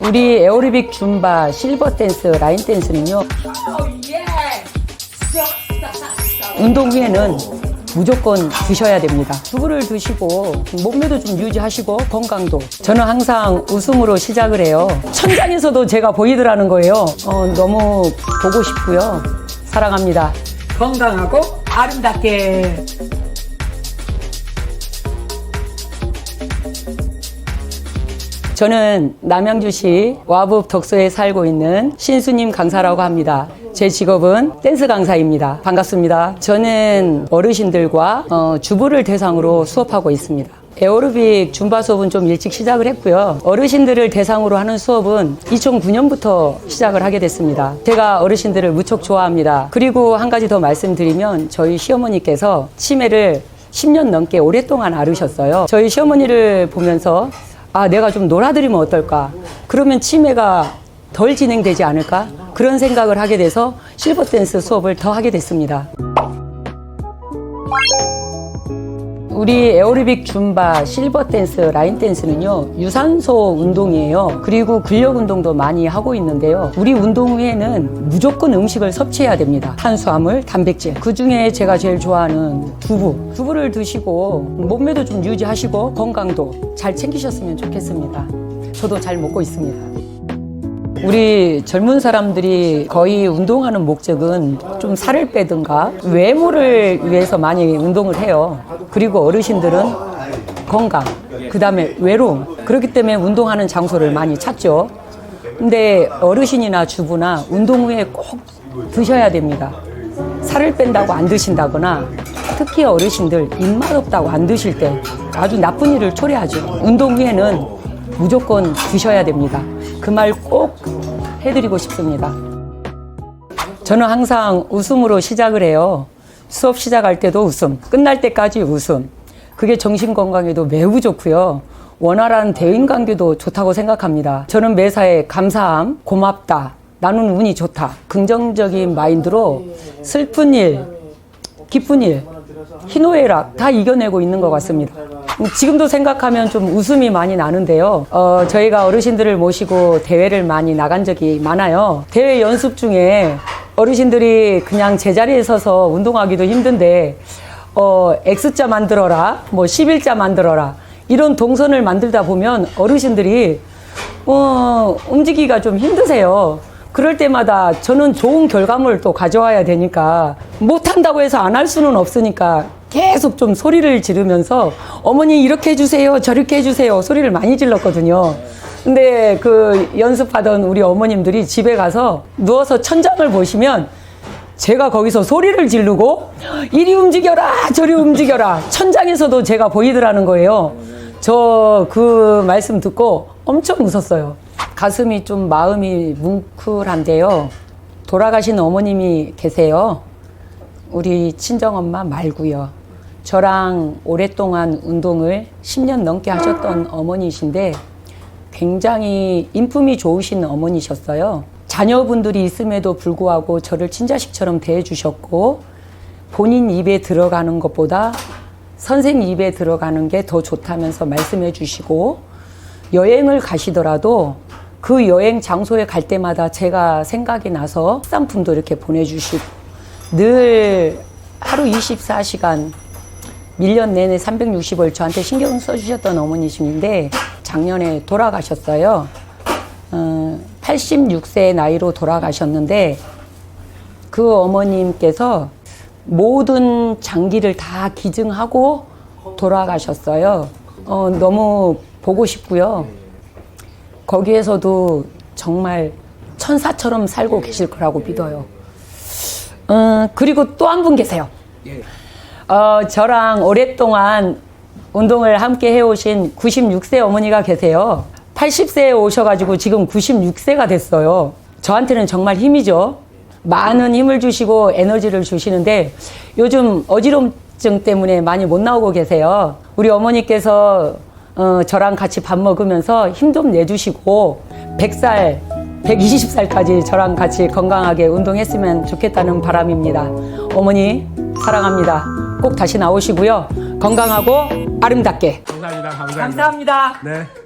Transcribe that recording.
우리 에어리빅 줌바 실버 댄스 라인 댄스는요. 운동 후에는 무조건 드셔야 됩니다. 두부를 드시고 몸매도 좀 유지하시고 건강도. 저는 항상 웃음으로 시작을 해요. 천장에서도 제가 보이더라는 거예요. 어, 너무 보고 싶고요. 사랑합니다. 건강하고 아름답게 저는 남양주시 와북 덕소에 살고 있는 신수님 강사라고 합니다. 제 직업은 댄스 강사입니다. 반갑습니다. 저는 어르신들과 어, 주부를 대상으로 수업하고 있습니다. 에어로빅 줌바 수업은 좀 일찍 시작을 했고요. 어르신들을 대상으로 하는 수업은 2009년부터 시작을 하게 됐습니다. 제가 어르신들을 무척 좋아합니다. 그리고 한 가지 더 말씀드리면 저희 시어머니께서 치매를 10년 넘게 오랫동안 앓으셨어요. 저희 시어머니를 보면서 아, 내가 좀 놀아드리면 어떨까? 그러면 치매가 덜 진행되지 않을까? 그런 생각을 하게 돼서 실버 댄스 수업을 더 하게 됐습니다. 우리 에어리빅 줌바 실버 댄스 라인 댄스는요 유산소 운동이에요. 그리고 근력 운동도 많이 하고 있는데요. 우리 운동 후에는 무조건 음식을 섭취해야 됩니다. 탄수화물 단백질. 그 중에 제가 제일 좋아하는 두부. 두부를 드시고 몸매도 좀 유지하시고 건강도 잘 챙기셨으면 좋겠습니다. 저도 잘 먹고 있습니다 우리 젊은 사람들이 거의 운동하는 목적은 좀 살을 빼든가 외모를 위해서 많이 운동을 해요. 그리고 어르신들은 건강, 그 다음에 외로움. 그렇기 때문에 운동하는 장소를 많이 찾죠. 근데 어르신이나 주부나 운동 후에 꼭 드셔야 됩니다. 살을 뺀다고 안 드신다거나 특히 어르신들 입맛 없다고 안 드실 때 아주 나쁜 일을 초래하죠. 운동 후에는 무조건 드셔야 됩니다. 그 말 꼭 해드리고 싶습니다. 저는 항상 웃음으로 시작을 해요. 수업 시작할 때도 웃음, 끝날 때까지 웃음. 그게 정신 건강에도 매우 좋고요. 원활한 대인 관계도 좋다고 생각합니다. 저는 매사에 감사함, 고맙다, 나는 운이 좋다. 긍정적인 마인드로 슬픈 일, 기쁜 일, 희노애락 다 이겨내고 있는 것 같습니다. 지금도 생각하면 좀 웃음이 많이 나는데요. 어, 저희가 어르신들을 모시고 대회를 많이 나간 적이 많아요. 대회 연습 중에 어르신들이 그냥 제자리에 서서 운동하기도 힘든데, 어, X자 만들어라, 뭐 11자 만들어라, 이런 동선을 만들다 보면 어르신들이, 어, 움직이기가 좀 힘드세요. 그럴 때마다 저는 좋은 결과물을 또 가져와야 되니까 못한다고 해서 안 할 수는 없으니까 계속 좀 소리를 지르면서 어머니 이렇게 해주세요 저렇게 해주세요 소리를 많이 질렀거든요. 근데 그 연습하던 우리 어머님들이 집에 가서 누워서 천장을 보시면 제가 거기서 소리를 지르고 이리 움직여라 저리 움직여라 천장에서도 제가 보이더라는 거예요. 저 그 말씀 듣고 엄청 웃었어요 가슴이 좀 마음이 뭉클한데요. 돌아가신 어머님이 계세요. 우리 친정엄마 말고요. 저랑 오랫동안 운동을 10년 넘게 하셨던 어머니신데 굉장히 인품이 좋으신 어머니셨어요. 자녀분들이 있음에도 불구하고 저를 친자식처럼 대해주셨고 본인 입에 들어가는 것보다 선생 입에 들어가는 게 더 좋다면서 말씀해 주시고 여행을 가시더라도 그 여행 장소에 갈 때마다 제가 생각이 나서 상품도 이렇게 보내주시고 늘 하루 24시간 1년 내내 360일 저한테 신경 써주셨던 어머니신데 작년에 돌아가셨어요. 어, 86세 나이로 돌아가셨는데 그 어머님께서 모든 장기를 다 기증하고 돌아가셨어요. 어, 너무 보고 싶고요. 거기에서도 정말 천사처럼 살고 계실 거라고 믿어요. 어, 그리고 또 한 분 계세요. 어, 저랑 오랫동안 운동을 함께 해오신 96세 어머니가 계세요. 80세에 오셔가지고 지금 96세가 됐어요. 저한테는 정말 힘이죠. 많은 힘을 주시고 에너지를 주시는데 요즘 어지럼증 때문에 많이 못 나오고 계세요. 우리 어머니께서 어, 저랑 같이 밥 먹으면서 힘 좀 내주시고 100살, 120살까지 저랑 같이 건강하게 운동했으면 좋겠다는 바람입니다. 어머니 사랑합니다. 꼭 다시 나오시고요. 건강하고 아름답게. 감사합니다 감사합니다 감사합니다. 네